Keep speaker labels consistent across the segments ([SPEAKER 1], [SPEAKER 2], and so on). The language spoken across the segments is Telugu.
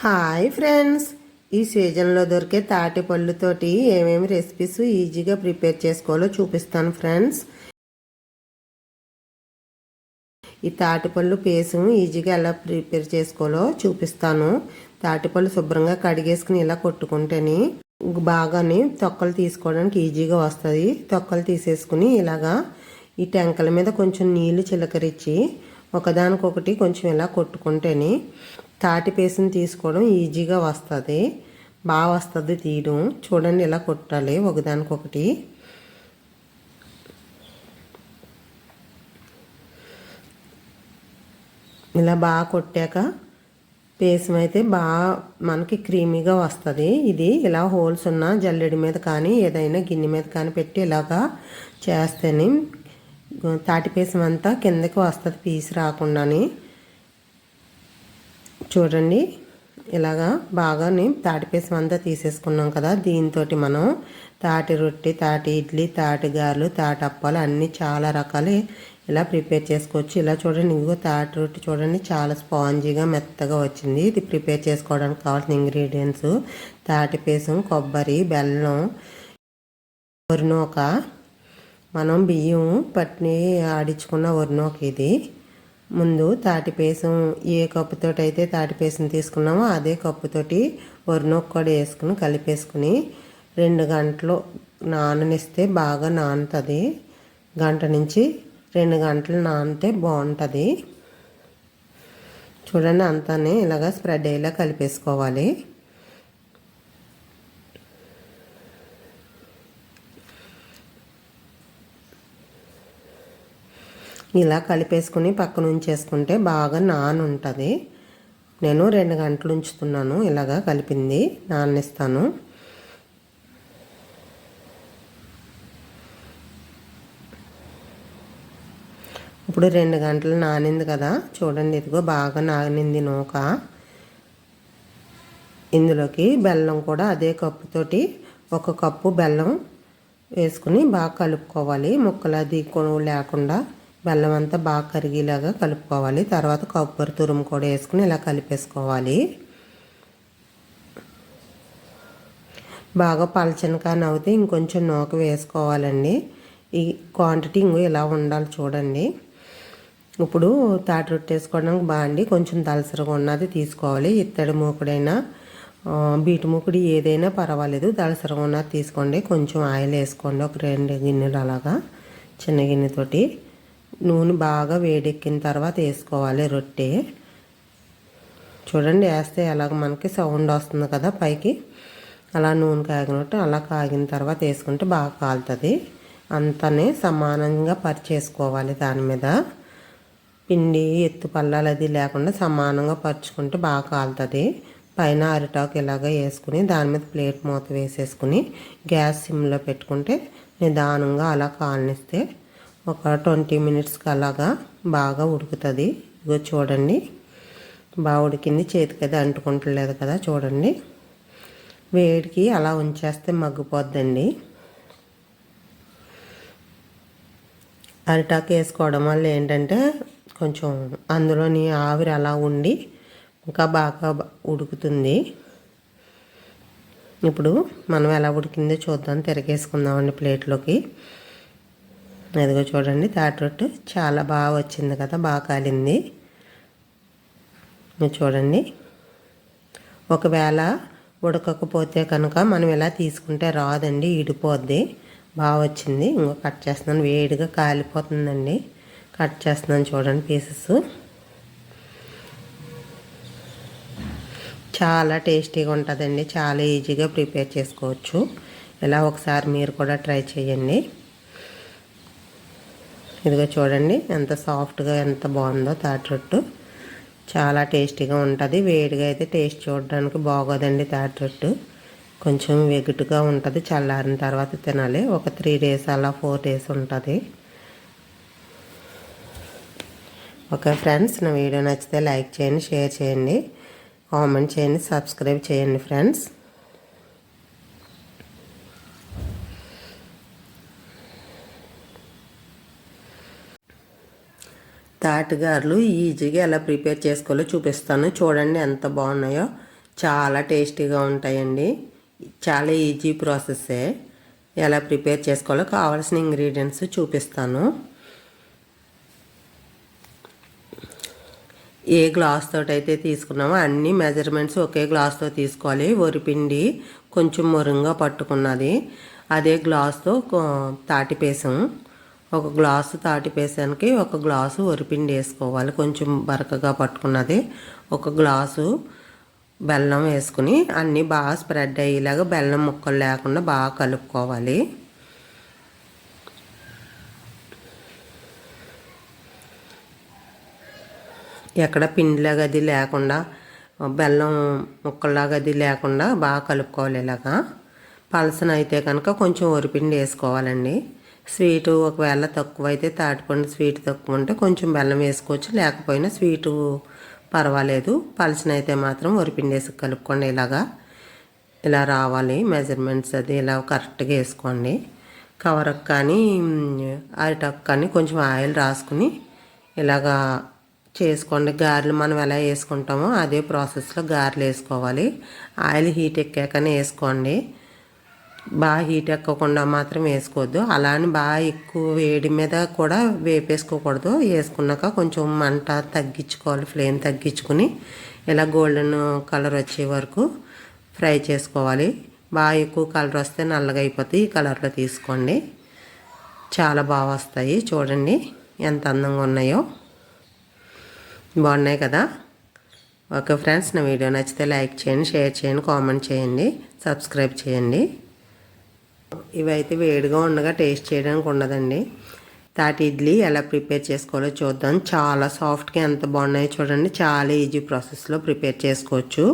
[SPEAKER 1] Hi friends. ఈ సీజన్లో దొరికే తాటి పళ్ళుతోటి ఏమేమి రెసిపీస్ ఈజీగా ప్రిపేర్ చేసుకోవాలో చూపిస్తాను ఫ్రెండ్స్. ఈ తాటిపళ్ళు పేసు ఈజీగా ఎలా ప్రిపేర్ చేసుకోవాలో చూపిస్తాను. తాటిపళ్ళు శుభ్రంగా కడిగేసుకుని ఇలా కొట్టుకుంటేని బాగాని తొక్కలు తీసుకోవడానికి ఈజీగా వస్తుంది. తొక్కలు తీసేసుకుని ఇలాగా ఈ టెంకల మీద కొంచెం నీళ్ళు చిలకరించి ఒకదానికొకటి కొంచెం ఇలా కొట్టుకుంటేని తాటి పేసుని తీసుకోవడం ఈజీగా వస్తుంది. బాగా వస్తుంది తీయడం. చూడండి ఇలా కొట్టాలి. ఒకదానికొకటి. ఇలా బాగా కొట్టాక పేసం అయితే బాగా మనకి క్రీమీగా వస్తుంది. ఇది ఇలా హోల్స్ ఉన్న జల్లెడి మీద కానీ ఏదైనా గిన్నె మీద కానీ పెట్టి ఇలాగా చేస్తేనే తాటి పేసం అంతా కిందకి వస్తుంది పీస్ రాకుండానే. చూడండి. ఇలాగా బాగాని తాటిపేసం అంతా తీసేసుకున్నాం కదా. దీంతో మనం తాటి రొట్టె తాటి ఇడ్లీ తాటి గారెలు తాటి అప్పాలు అన్నీ చాలా రకాలు ఇలా ప్రిపేర్ చేసుకోవచ్చు. ఇలా చూడండి ఇంకో తాటి రొట్టె చూడండి చాలా స్పాంజీగా మెత్తగా వచ్చింది. ఇది ప్రిపేర్ చేసుకోవడానికి కావాల్సిన ఇంగ్రీడియంట్స్ తాటిపేసం కొబ్బరి బెల్లం ఒరినోక. మనం బియ్యం పట్టిని ఆడించుకున్న ఒరినోక ఇది. ముందు తాటిపేసం ఏ కప్పుతోటి అయితే తాటిపేసం తీసుకున్నామో అదే కప్పుతోటి వరినొక్క కూడా వేసుకుని కలిపేసుకుని రెండు గంటలు నాననిస్తే బాగా నానుతుంది. గంట నుంచి రెండు గంటలు నానితే బాగుంటుంది. చూడండి అంతానే ఇలాగ స్ప్రెడ్ అయ్యేలా కలిపేసుకోవాలి. ఇలా కలిపేసుకుని పక్కన ఉంచేసుకుంటే బాగా నాన్ ఉంటుంది నేను రెండు గంటలు ఉంచుతున్నాను. ఇలాగా కలిపింది. నాన్నిస్తాను ఇప్పుడు రెండు గంటలు నానింది కదా. చూడండి ఇదిగో బాగా నానింది నూక. ఇందులోకి బెల్లం కూడా అదే కప్పుతోటి ఒక కప్పు బెల్లం వేసుకుని బాగా కలుపుకోవాలి. ముక్కలు అది లేకుండా బెల్లం అంతా బాగా కరిగేలాగా కలుపుకోవాలి. తర్వాత కొబ్బరి తురుము కూడా వేసుకుని ఇలా కలిపేసుకోవాలి. బాగా పలచని కానీ అవుతే ఇంకొంచెం నూక వేసుకోవాలండి. ఈ క్వాంటిటీ ఇంకో ఇలా ఉండాలి చూడండి. ఇప్పుడు తాటి రొట్టె వేసుకోవడానికి బాగుండి కొంచెం దలసరగా ఉన్నది తీసుకోవాలి. ఇత్తడి మూకుడైనా బీటు మూకుడి ఏదైనా పర్వాలేదు. దలసరగా ఉన్నది తీసుకోండి. కొంచెం ఆయిల్ వేసుకోండి. ఒక రెండు గిన్నెలు అలాగా చిన్న గిన్నెతోటి నూనె బాగా వేడెక్కిన తర్వాత వేసుకోవాలి రొట్టె. చూడండి వేస్తే ఎలాగ మనకి సౌండ్ వస్తుంది కదా పైకి. అలా నూనె కాగినట్టు అలా కాగిన తర్వాత వేసుకుంటే బాగా కాలుతుంది. అంతనే సమానంగా పరిచేసుకోవాలి దాని మీద. పిండి ఎత్తు పల్లాలు అది లేకుండా సమానంగా పరుచుకుంటే బాగా కాలుతుంది. పైన అరిటాకు ఇలాగ వేసుకుని దాని మీద ప్లేట్ మూత వేసేసుకుని గ్యాస్ సిమ్లో పెట్టుకుంటే నిదానంగా అలా కాలనిస్తే ఒక ట్వంటీ మినిట్స్కి అలాగా బాగా ఉడుకుతుంది. ఇగో చూడండి. బాగా ఉడికింది. చేతికి అది అంటుకుంటలేదు కదా చూడండి. వేడికి అలా ఉంచేస్తే మగ్గిపోద్దండి. అరిటాకు వేసుకోవడం వల్ల ఏంటంటే కొంచెం అందులోని ఆవిరి అలా ఉండి ఇంకా బాగా ఉడుకుతుంది. ఇప్పుడు మనం ఎలా ఉడికిందో చూద్దాం. తిరగేసుకుందామండి ప్లేట్లోకి. అదిగో చూడండి థర్డ్ రొట్టె చాలా బాగా వచ్చింది కదా బాగా కాలింది. చూడండి ఒకవేళ ఉడకకపోతే కనుక మనం ఇలా తీసుకుంటే రాదండి ఇడిపోద్ది. బాగా వచ్చింది. ఇంకో కట్ చేస్తున్నాను వేడిగా కాలిపోతుందండి. కట్ చేస్తున్నాను చూడండి పీసెస్. చాలా టేస్టీగా ఉంటుందండి చాలా ఈజీగా ప్రిపేర్ చేసుకోవచ్చు. ఇలా ఒకసారి మీరు కూడా ట్రై చేయండి. ఇదిగో చూడండి ఎంత సాఫ్ట్గా ఎంత బాగుందో తాటిరొట్టు చాలా టేస్టీగా ఉంటుంది. వేడిగా అయితే టేస్ట్ చూడడానికి బాగోదండి తాటిరొట్టు కొంచెం వెగుటుగా ఉంటుంది. చల్లారిన తర్వాత తినాలి. ఒక త్రీ డేస్ అలా ఫోర్ డేస్ ఉంటుంది. ఓకే ఫ్రెండ్స్ నా వీడియో నచ్చితే లైక్ చేయండి షేర్ చేయండి. కామెంట్ చేయండి సబ్స్క్రైబ్ చేయండి ఫ్రెండ్స్. తాటిగారులు ఈజీగా ఎలా ప్రిపేర్ చేసుకోవాలో చూపిస్తాను. చూడండి ఎంత బాగున్నాయో. చాలా టేస్టీగా ఉంటాయండి. చాలా ఈజీ ప్రాసెస్సే. ఎలా ప్రిపేర్ చేసుకోవాలో కావాల్సిన ఇంగ్రీడియంట్స్ చూపిస్తాను. ఏ గ్లాస్ తోటి అయితే తీసుకున్నామో అన్ని మెజర్మెంట్స్ ఒకే గ్లాస్తో తీసుకోవాలి. వరిపిండి కొంచెం మురుంగా పట్టుకున్నది. అదే గ్లాస్తో తాటిపేసం ఒక గ్లాసు తాటిపేసానికి ఒక గ్లాసు వరిపిండి వేసుకోవాలి. కొంచెం బరకగా పట్టుకున్నది. ఒక గ్లాసు బెల్లం వేసుకుని అన్నీ బాగా స్ప్రెడ్ అయ్యేలాగా బెల్లం ముక్కలు లేకుండా బాగా కలుపుకోవాలి. ఎక్కడ పిండిలాగా అది లేకుండా బెల్లం ముక్కల్లాగా అది లేకుండా బాగా కలుపుకోవాలి ఇలాగా. పలసన అయితే కనుక కొంచెం వరిపిండి వేసుకోవాలండి. స్వీటు ఒకవేళ తక్కువ అయితే తాటిపండు స్వీట్ తక్కువ ఉంటే కొంచెం బెల్లం వేసుకోవచ్చు. లేకపోయినా స్వీటు పర్వాలేదు. పలసన అయితే మాత్రం ఒరిపిండి వేసి కలుపుకోండి. ఇలాగా ఇలా రావాలి. మెజర్మెంట్స్ అది ఇలా కరెక్ట్గా వేసుకోండి. కవర్కి కానీ అరిటకు కానీ కొంచెం ఆయిల్ రాసుకుని ఇలాగా చేసుకోండి. గారెలు మనం ఎలా వేసుకుంటామో అదే ప్రాసెస్లో గారెలు వేసుకోవాలి. ఆయిల్ హీట్ ఎక్కాకనే వేసుకోండి. బాగా హీట్ ఎక్కకుండా మాత్రం వేసుకోవద్దు. అలా అని బాగా ఎక్కువ వేడి మీద కూడా వేపేసుకోకూడదు. వేసుకున్నాక కొంచెం మంట తగ్గించుకోవాలి ఫ్లేమ్ తగ్గించుకుని. ఇలా గోల్డెన్ కలర్ వచ్చే వరకు ఫ్రై చేసుకోవాలి. బాగా ఎక్కువ కలర్ వస్తే నల్లగా అయిపోతుంది ఈ కలర్లో తీసుకోండి. చాలా బాగా వస్తాయి. చూడండి ఎంత అందంగా ఉన్నాయో. బాగున్నాయి కదా? ఓకే ఫ్రెండ్స్ నా వీడియో నచ్చితే లైక్ చేయండి షేర్ చేయండి కామెంట్ చేయండి సబ్స్క్రైబ్ చేయండి. ఇవైతే వేడిగా ఉండగా టేస్ట్ చేయడానికి ఉండదండి. తాటి ఇడ్లీ ఎలా ప్రిపేర్ చేసుకోవాలో చూద్దాం. చాలా సాఫ్ట్గా ఎంత బాగున్నాయో చూడండి. చాలా ఈజీ ప్రాసెస్లో ప్రిపేర్ చేసుకోవచ్చు.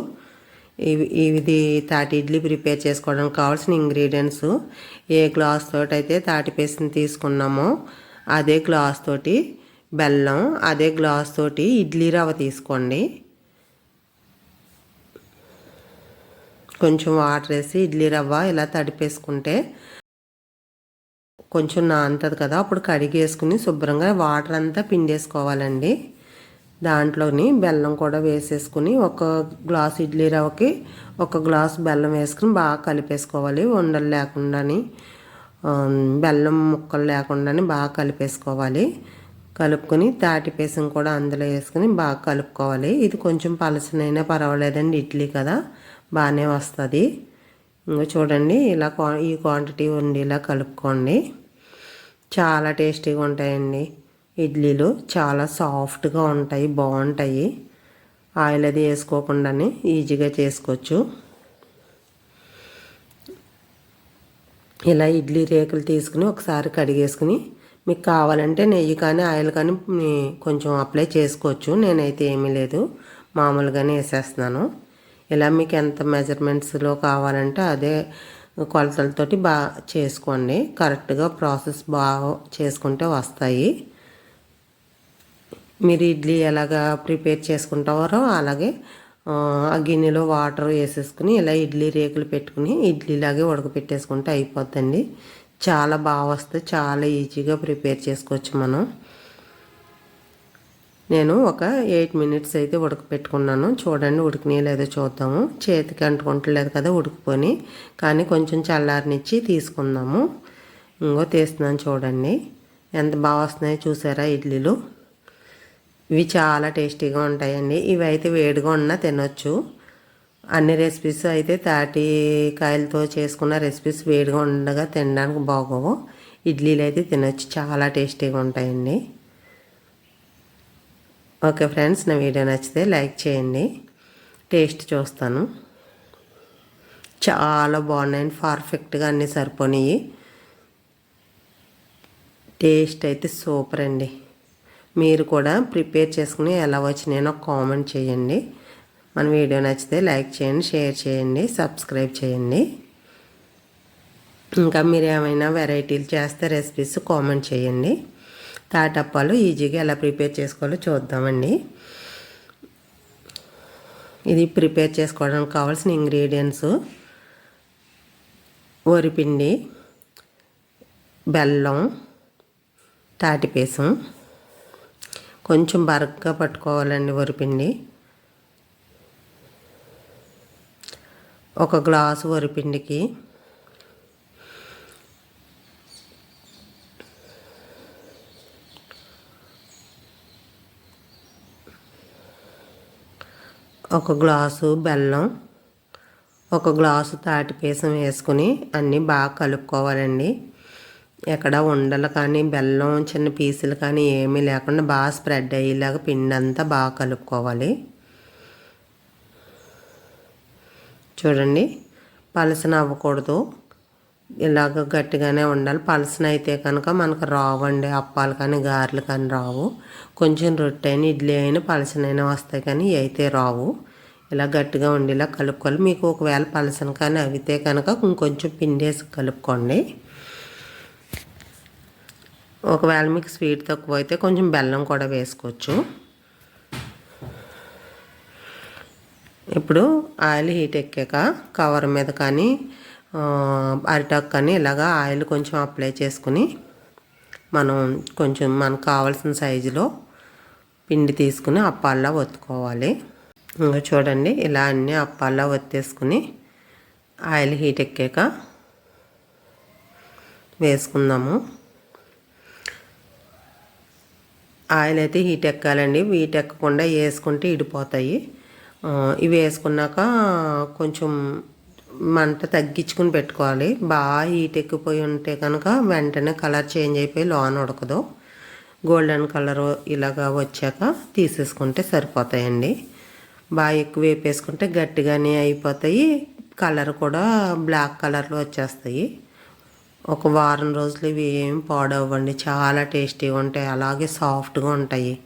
[SPEAKER 1] ఇవి ఇది తాటి ఇడ్లీ ప్రిపేర్ చేసుకోవడానికి కావాల్సిన ఇంగ్రీడియంట్స్. ఏ గ్లాస్ తోటి అయితే తాటి పేస్ట్ని తీసుకున్నామో అదే గ్లాస్ తోటి బెల్లం అదే గ్లాస్ తోటి ఇడ్లీ రవ్వ తీసుకోండి. కొంచెం వాటర్ వేసి ఇడ్లీ రవ్వ ఇలా తడిపేసుకుంటే కొంచెం నానుతుంది కదా అప్పుడు కడిగేసుకుని శుభ్రంగా వాటర్ అంతా పిండేసుకోవాలండి. దాంట్లోని బెల్లం కూడా వేసేసుకుని ఒక గ్లాస్ ఇడ్లీ రవ్వకి ఒక గ్లాస్ బెల్లం వేసుకుని బాగా కలిపేసుకోవాలి. ఉండలు లేకుండాని బెల్లం ముక్కలు లేకుండాని బాగా కలిపేసుకోవాలి. కలుపుకొని తాటిపేసం కూడా అందులో వేసుకుని బాగా కలుపుకోవాలి. ఇది కొంచెం పలసనైనా పర్వాలేదండి ఇడ్లీ కదా. బాగానే వస్తుంది. ఇంకా చూడండి ఇలా ఈ క్వాంటిటీ ఉండి ఇలా కలుపుకోండి. చాలా టేస్టీగా ఉంటాయండి. ఇడ్లీలు చాలా సాఫ్ట్గా ఉంటాయి బాగుంటాయి. ఆయిల్ అది వేసుకోకుండానే ఈజీగా చేసుకోవచ్చు. ఇలా ఇడ్లీ రేకులు తీసుకుని ఒకసారి కడిగేసుకుని మీకు కావాలంటే నెయ్యి కానీ ఆయిల్ కానీ కొంచెం అప్లై చేసుకోవచ్చు. నేనైతే ఏమీ లేదు. మామూలుగానే వేసేస్తున్నాను. ఇలా మీకు ఎంత మెజర్మెంట్స్లో కావాలంటే అదే కొలతలతోటి బాగా చేసుకోండి. కరెక్ట్గా ప్రాసెస్ బాగా చేసుకుంటే వస్తాయి. మీరు ఇడ్లీ ఎలాగా ప్రిపేర్ చేసుకుంటారో అలాగే ఆ గిన్నెలో వాటర్ వేసేసుకుని ఇలా ఇడ్లీ రేకులు పెట్టుకుని ఇడ్లీలాగే ఉడకపెట్టేసుకుంటే అయిపోద్దండి. చాలా బాగా వస్తే చాలా ఈజీగా ప్రిపేర్ చేసుకోవచ్చు మనం. నేను ఒక ఎయిట్ మినిట్స్ అయితే ఉడకపెట్టుకున్నాను. చూడండి ఉడికినాయి లేదో చూద్దాము. చేతికి అంటుకుంటలేదు కదా ఉడికిపోని. కానీ కొంచెం చల్లారనిచ్చి తీసుకుందాము. ఇంకో తీస్తున్నాను చూడండి. ఎంత బాగా వస్తున్నాయో చూసారా ఇడ్లీలు? ఇవి చాలా టేస్టీగా ఉంటాయండి. ఇవి అయితే వేడిగా ఉన్నా తినొచ్చు. అన్ని రెసిపీస్ అయితే తాటి కాయలతో చేసుకున్న రెసిపీస్ వేడిగా ఉండగా తినడానికి బాగోవు. ఇడ్లీలు అయితే తినొచ్చు. చాలా టేస్టీగా ఉంటాయండి. ఓకే ఫ్రెండ్స్ నా వీడియో నచ్చితే లైక్ చేయండి. టేస్ట్ చూస్తాను. చాలా బాగున్నాయండి పర్ఫెక్ట్గా అన్నీ సరిపోయినాయి టేస్ట్ అయితే సూపర్ అండి. మీరు కూడా ప్రిపేర్ చేసుకుని ఎలా వచ్చినాయో కామెంట్ చేయండి. మన వీడియో నచ్చితే లైక్ చేయండి షేర్ చేయండి సబ్స్క్రైబ్ చేయండి. ఇంకా మీరు ఏమైనా వెరైటీలు చేస్తే రెసిపీస్ కామెంట్ చేయండి. తాటప్పాలు ఈజీగా ఎలా ప్రిపేర్ చేసుకోవాలో చూద్దామండి. ఇది ప్రిపేర్ చేసుకోవడానికి కావాల్సిన ఇంగ్రీడియంట్స్. వరిపిండి బెల్లం తాటిపేసం కొంచెం బరగ్గా పట్టుకోవాలండి వరిపిండి. ఒక గ్లాసు వరిపిండికి ఒక గ్లాసు బెల్లం ఒక గ్లాసు తాటిపీసం వేసుకుని అన్నీ బాగా కలుపుకోవాలండి. ఎక్కడ ఉండలు కానీ బెల్లం చిన్న పీసులు కానీ ఏమీ లేకుండా బాగా స్ప్రెడ్ అయ్యేలాగా పిండి అంతా బాగా కలుపుకోవాలి. చూడండి పలసన అవ్వకూడదు ఇలాగ గట్టిగానే ఉండాలి. పలసన అయితే కనుక మనకు రావండి. అప్పాలు కానీ గారెలు కానీ రావు. కొంచెం రొట్టె అయినా ఇడ్లీ అయినా పలసనైనా వస్తాయి కానీ అయితే రావు. ఇలా గట్టిగా ఉండేలా కలుపుకోవాలి. మీకు ఒకవేళ పలసన కానీ అవితే కనుక ఇంకొంచెం పిండేసి కలుపుకోండి. ఒకవేళ మీకు స్వీట్ తక్కువ అయితే కొంచెం బెల్లం కూడా వేసుకోవచ్చు. ఇప్పుడు ఆయిల్ హీట్ ఎక్కాక కవర్ మీద కానీ అరిటాక్ కానీ ఇలాగా ఆయిల్ కొంచెం అప్లై చేసుకుని మనం కొంచెం మనకు కావాల్సిన సైజులో పిండి తీసుకుని అప్పాల్లా ఒత్తుకోవాలి. ఇంకా చూడండి ఇలా అన్నీ అప్పాల్లా ఒత్తేసుకుని ఆయిల్ హీట్ ఎక్కాక వేసుకుందాము. ఆయిల్ అయితే హీట్ ఎక్కాలండి. హీట్ ఎక్కకుండా వేసుకుంటే ఇడిపోతాయి. ఇవి వేసుకున్నాక కొంచెం మంట తగ్గించుకుని పెట్టుకోవాలి. బాగా హీట్ ఎక్కిపోయి ఉంటే కనుక వెంటనే కలర్ చేంజ్ అయిపోయి లోన్ ఉడకదు. గోల్డెన్ కలర్ ఇలాగా వచ్చాక తీసేసుకుంటే సరిపోతాయండి. బాగా ఎక్కువ వేపేసుకుంటే గట్టిగానే అయిపోతాయి. కలర్ కూడా బ్లాక్ కలర్లో వచ్చేస్తాయి. ఒక వారం రోజులు ఇవి ఏం పాడవ్వండి. చాలా టేస్టీగా ఉంటాయి. అలాగే సాఫ్ట్గా ఉంటాయి.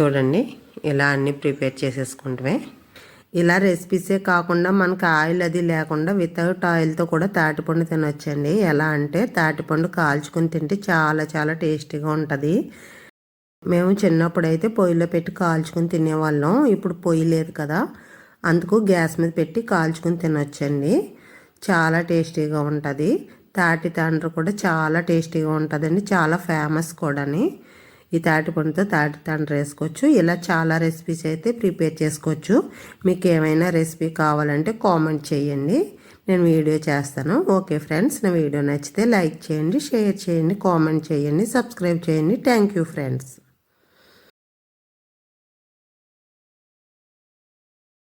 [SPEAKER 1] చూడండి. ఇలా అన్నీ ప్రిపేర్ చేసేసుకుంటమే. ఇలా రెసిపీసే కాకుండా మనకు ఆయిల్ అది లేకుండా వితౌట్ ఆయిల్తో కూడా తాటిపండు తినొచ్చండి. ఎలా అంటే తాటిపండు కాల్చుకొని తింటే చాలా చాలా టేస్టీగా ఉంటుంది. మేము చిన్నప్పుడు అయితే పొయ్యిలో పెట్టి కాల్చుకొని తినేవాళ్ళం. ఇప్పుడు పొయ్యి లేదు కదా. అందుకు గ్యాస్ మీద పెట్టి కాల్చుకొని తినొచ్చండి. చాలా టేస్టీగా ఉంటుంది. తాటి తండ్రి కూడా చాలా టేస్టీగా ఉంటుందండి. చాలా ఫేమస్ కూడాని. ఈ తాటి పండుతో తాటి తండ్రి వేసుకోవచ్చు. ఇలా చాలా రెసిపీస్ అయితే ప్రిపేర్ చేసుకోవచ్చు. మీకు ఏమైనా రెసిపీ కావాలంటే కామెంట్ చేయండి. నేను వీడియో చేస్తాను. ఓకే ఫ్రెండ్స్ నా వీడియో నచ్చితే లైక్ చేయండి షేర్ చేయండి కామెంట్ చేయండి సబ్స్క్రైబ్ చేయండి. Thank you friends